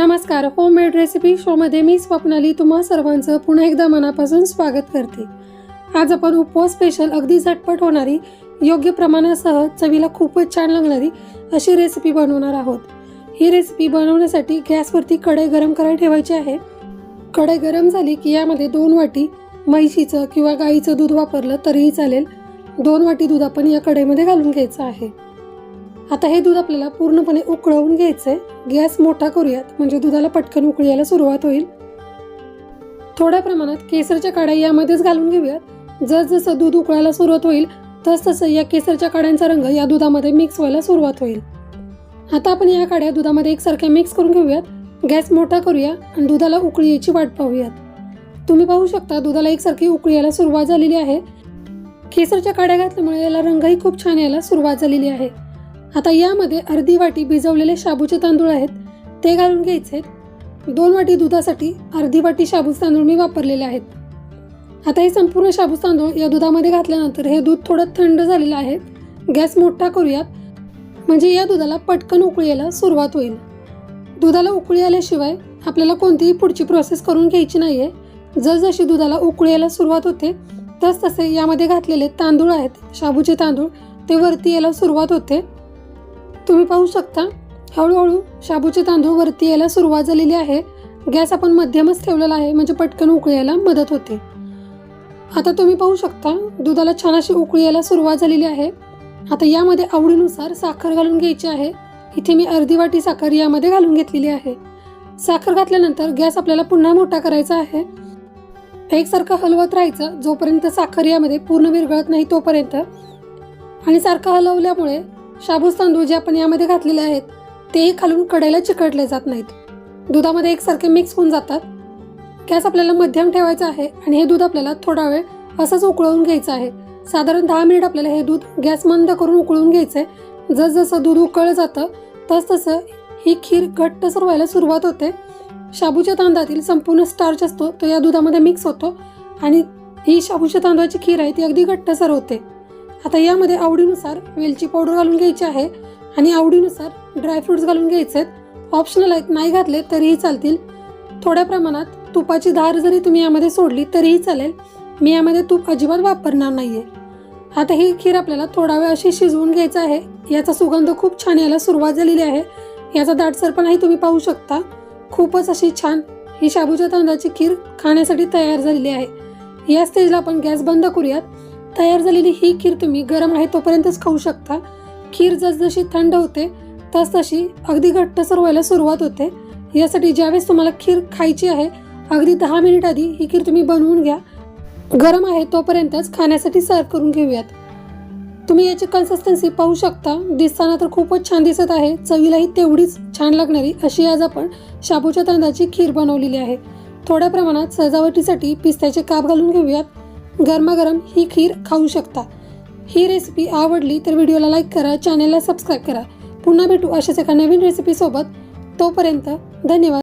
Recipe शोमध्ये मी स्वप्नाली तुम्हा सर्वांचं पुन्हा एकदा मनापासून स्वागत करते. आज आपण उपवास स्पेशल अगदी झटपट होणारी योग्य प्रमाणासह चवीला खूपच छान लागणारी अशी रेसिपी बनवणार आहोत. ही रेसिपी बनवण्यासाठी गॅसवरती कढई गरम करायला ठेवायची आहे. कढई गरम झाली की यामध्ये दोन वाटी म्हैशीचं किंवा गाईचं दूध वापरलं तरीही चालेल. दोन वाटी दूध आपण या कढईमध्ये घालून घ्यायचं आहे. आता हे दूध आपल्याला पूर्णपणे उकळवून घ्यायचं आहे गॅस मोठा करूयात म्हणजे दुधाला पटकन उकळायला सुरुवात होईल. थोड्या प्रमाणात केसरच्या काड्या यामध्येच घालून घेऊयात. जसजसं दूध उकळायला सुरुवात होईल तसतसं या केसरच्या काड्यांचा रंग या दुधामध्ये मिक्स व्हायला सुरुवात होईल. आता आपण या काड्या दुधामध्ये एकसारख्या मिक्स करून घेऊयात. गॅस मोठा करूया आणि दुधाला उकळी यायची वाट पाहूयात. तुम्ही पाहू शकता दुधाला एकसारखी उकळी यायला सुरुवात झालेली आहे. केसरच्या काड्या घातल्यामुळे याला रंगही खूप छान यायला सुरुवात झालेली आहे. आता यामध्ये अर्धी वाटी भिजवलेले शाबूचे तांदूळ आहेत. ते घालून घ्यायचे. दोन वाटी दुधासाठी अर्धी वाटी शाबूस तांदूळ मी वापरलेले आहेत. आता हे संपूर्ण शाबूस तांदूळ या दुधामध्ये घातल्यानंतर हे दूध थोडं थंड झालेलं आहे. गॅस मोठा करूयात. म्हणजे या दुधाला पटकन उकळी यायला सुरुवात होईल. दुधाला उकळी आल्याशिवाय आपल्याला कोणतीही पुढची प्रोसेस करून घ्यायची नाही आहे जसजशी दुधाला उकळी यायला सुरुवात होते तस तसे यामध्ये घातलेले तांदूळ आहेत शाबूचे तांदूळ ते वरती यायला सुरुवात होते. तुम्ही पाहू शकता. हळूहळू शाबूचे तांदूळ वरती यायला सुरुवात झालेली आहे. गॅस आपण मध्यमच ठेवलेला आहे म्हणजे पटकन उकळी यायला मदत होते. आता तुम्ही पाहू शकता दुधाला छान अशी उकळी यायला सुरुवात झालेली आहे. आता यामध्ये आवडीनुसार साखर घालून घ्यायची आहे. इथे मी अर्धी वाटी साखर यामध्ये घालून घेतलेली आहे. साखर घातल्यानंतर गॅस आपल्याला पुन्हा मोठा करायचा आहे. एकसारखं हलवत राहायचं जोपर्यंत साखर यामध्ये पूर्ण विरघळत नाही तोपर्यंत. आणि सारखं हलवल्यामुळे शाबूस तांदूळ जे आपण यामध्ये घातलेले आहेत तेही खालून कढईला चिकटले जात नाहीत. दुधामध्ये एकसारखे मिक्स होऊन जातात. गॅस आपल्याला मध्यम ठेवायचा आहे आणि हे दूध आपल्याला थोडा वेळ असंच उकळवून घ्यायचं आहे. साधारण दहा मिनिट आपल्याला हे दूध गॅस मंद करून उकळून घ्यायचं आहे जसजसं दूध उकळलं जातं तस तसं ही खीर घट्टसर व्हायला सुरुवात होते. शाबूच्या तांदळातील संपूर्ण स्टार्च असतो तो या दुधामध्ये मिक्स होतो आणि ही शाबूच्या तांदळाची खीर आहे ती अगदी घट्टसर होते. आता यामध्ये आवडीनुसार वेलची पावडर घालून घ्यायची आहे आणि आवडीनुसार ड्रायफ्रुट्स घालून घ्यायचे आहेत ऑप्शनल आहेत नाही घातले तरीही चालतील. थोड्या प्रमाणात तुपाची धार जरी तुम्ही यामध्ये सोडली तरीही चालेल. मी यामध्ये तूप अजिबात वापरणार नाही आहे आता ही खीर आपल्याला थोडा वेळ अशी शिजवून घ्यायचं आहे. याचा सुगंध खूप छान यायला सुरुवात झालेली आहे. याचा दाटसरपणाही तुम्ही पाहू शकता. खूपच अशी छान ही शाबूच्या तांदळाची खीर खाण्यासाठी तयार झालेली आहे. या स्टेजला आपण गॅस बंद करूयात. तयार झालेली ही खीर तुम्ही गरम आहे तोपर्यंतच खाऊ शकता. खीर जसजशी थंड होते तस तशी अगदी घट्टसर व्हायला सुरुवात होते. यासाठी ज्यावेळेस तुम्हाला खीर खायची आहे अगदी दहा मिनिट आधी ही खीर तुम्ही बनवून घ्या. गरम आहे तोपर्यंतच खाण्यासाठी सर्व करून घेऊयात. तुम्ही याची कन्सिस्टन्सी पाहू शकता. दिसताना तर खूपच छान दिसत आहे. चवीलाही तेवढीच छान लागणारी अशी आज आपण शाबूच्या तांदळाची खीर बनवलेली आहे. थोड्या प्रमाणात सजावटीसाठी पिस्त्याचे काप घालून घेऊयात. गरमागरम ही खीर खाऊ शकता. ही रेसिपी आवडली तर व्हिडिओला लाईक करा चॅनेलला सबस्क्राईब करा. पुन्हा भेटू अशाच एका नवीन रेसिपीसोबत तोपर्यंत धन्यवाद.